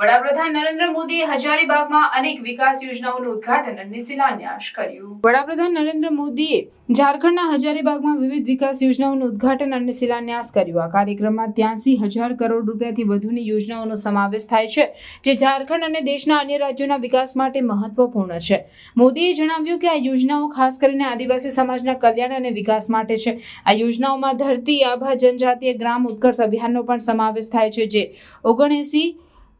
વડાપ્રધાન નરેન્દ્ર મોદીએ હજારીબાગમાં અનેક વિકાસ યોજનાઓનું ઉદ્ઘાટન અને શિલાન્યાસ કર્યું વડાપ્રધાન નરેન્દ્ર મોદીએ ઝારખંડના હજારીબાગમાં વિવિધ વિકાસ યોજનાઓનું ઉદ્ઘાટન અને શિલાન્યાસ કર્યો આ કાર્યક્રમમાં ત્યાંસી હજાર કરોડ રૂપિયાથી વધુની યોજનાઓનો સમાવેશ થાય છે જે ઝારખંડ અને દેશના અન્ય રાજ્યોના વિકાસ માટે મહત્વપૂર્ણ છે મોદીએ જણાવ્યું કે આ યોજનાઓ ખાસ કરીને આદિવાસી સમાજના કલ્યાણ અને વિકાસ માટે છે આ યોજનાઓમાં ધરતી આભા જનજાતીય ગ્રામ ઉત્કર્ષ અભિયાનનો પણ સમાવેશ થાય છે જે ઓગણએંસી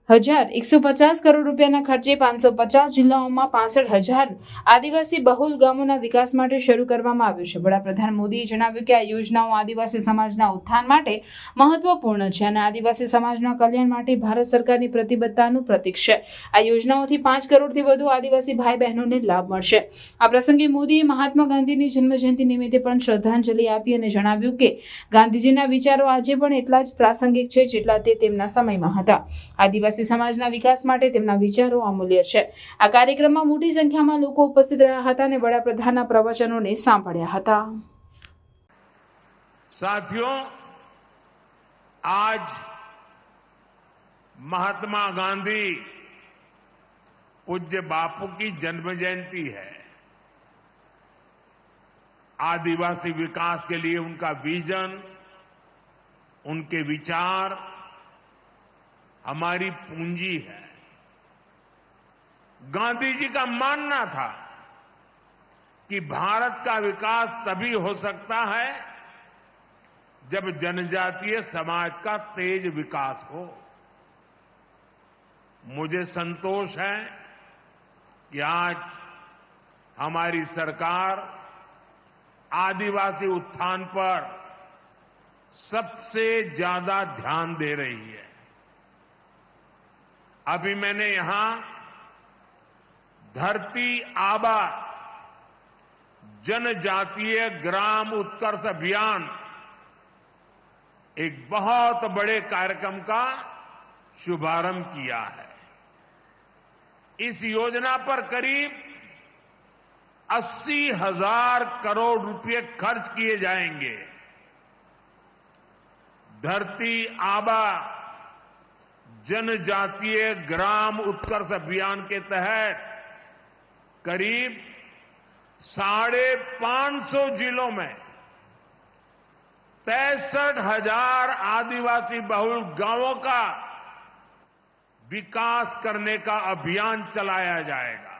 હજાર એકસો પચાસ કરોડ રૂપિયાના ખર્ચે પાંચસો પચાસ જિલ્લાઓમાં પાસઠ હજાર આદિવાસી બહુલ ગામોના વિકાસ માટે શરૂ કરવામાં આવ્યું છે વડાપ્રધાન મોદીએ જણાવ્યું કે આ યોજનાઓ આદિવાસી સમાજના ઉત્થાન માટે મહત્વપૂર્ણ છે અને આદિવાસી સમાજના કલ્યાણ માટે ભારત સરકારની પ્રતિબદ્ધતાનું પ્રતીક છે આ યોજનાઓથી પાંચ કરોડથી વધુ આદિવાસી ભાઈ બહેનોને લાભ મળશે આ પ્રસંગે મોદીએ મહાત્મા ગાંધીની જન્મજયંતિ નિમિત્તે પણ શ્રદ્ધાંજલિ આપી અને જણાવ્યું કે ગાંધીજીના વિચારો આજે પણ એટલા જ પ્રાસંગિક છે જેટલા તે તેમના સમયમાં હતા આદિવાસી समाजना विकास માટે તેમના વિચારો અમૂલ્ય છે આ કાર્યક્રમમાં મોટી સંખ્યામાં લોકો ઉપસ્થિત રહ્યા હતા ને વડાપ્રધાનના પ્રવચનોને સાંભળ્યા હતા સાથીઓ આજ મહાત્મા ગાંધી પૂર્વજ બાપુની જન્મદિવસની છે આદિવાસી વિકાસ کے لیے ان کا વિઝન ان کے વિચાર हमारी पूंजी है गांधी जी का मानना था कि भारत का विकास तभी हो सकता है जब जनजातीय समाज का तेज विकास हो मुझे संतोष है कि आज हमारी सरकार आदिवासी उत्थान पर सबसे ज्यादा ध्यान दे रही है अभी मैंने यहां धरती आबा जनजातीय ग्राम उत्कर्ष अभियान एक बहुत बड़े कार्यक्रम का शुभारंभ किया है इस योजना पर करीब अस्सी हजार करोड़ रुपए खर्च किए जाएंगे धरती आबा जनजातीय ग्राम उत्कर्ष अभियान के तहत करीब साढ़े पांच सौ जिलों में तैसठ हजार आदिवासी बहुल गांवों का विकास करने का अभियान चलाया जाएगा